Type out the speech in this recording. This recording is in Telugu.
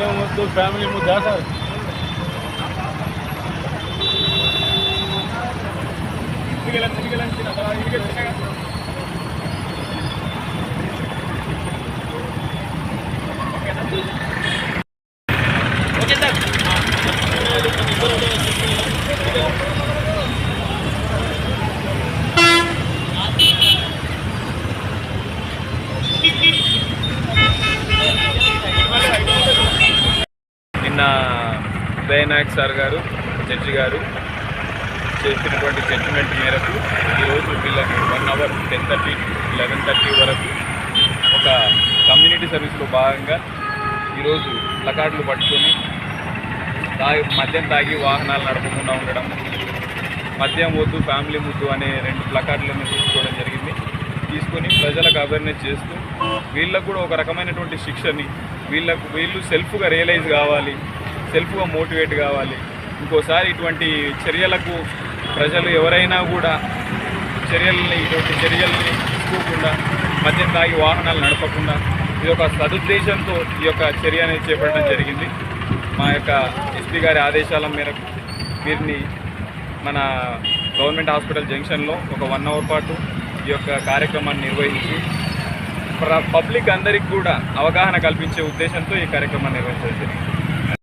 మద్యం వద్దు ఫ్యామిలీ ముద్దా సార్ నిన్న ఉదయనాయక్ సార్ గారు జడ్జి గారు చేసినటువంటి జడ్జిమెంట్ మేరకు ఈరోజు వీళ్ళని one hour ten thirty eleven thirty వరకు ఒక కమ్యూనిటీ సర్వీస్లో భాగంగా ఈరోజు ప్లకార్డులు పట్టుకొని తాగి మద్యం తాగి వాహనాలు నడపకుండా ఉండడం మద్యం వద్దు ఫ్యామిలీ ముద్దు అనే రెండు ప్లకార్డులను తీసుకోవడం జరిగింది. తీసుకొని ప్రజలకు అవేర్నెస్ చేస్తూ వీళ్ళకు కూడా ఒక రకమైనటువంటి శిక్షని వీళ్ళకు వీళ్ళు సెల్ఫ్గా రియలైజ్ కావాలి. సెల్ఫ్గా మోటివేట్ కావాలి. ఇంకోసారి ఇటువంటి చర్యలకు ప్రజలు ఎవరైనా కూడా చర్యల్ని ఇటువంటి చర్యల్ని తీసుకోకుండా మద్యం తాగి వాహనాలు నడపకుండా ఇది ఒక సదుద్దేశంతో ఈ యొక్క చర్య అనేది చేపట్టడం జరిగింది. మా యొక్క ఎస్పీ గారి ఆదేశాల మేరకు వీరిని మన గవర్నమెంట్ హాస్పిటల్ జంక్షన్లో ఒక వన్ అవర్ పాటు ఈ యొక్క కార్యక్రమాన్ని నిర్వహించి ప్ర- పబ్లిక్ అందరికి కూడా అవగాహన కల్పించే ఉద్దేశంతో ఈ కార్యక్రమాన్ని నిర్వహించడం జరిగింది.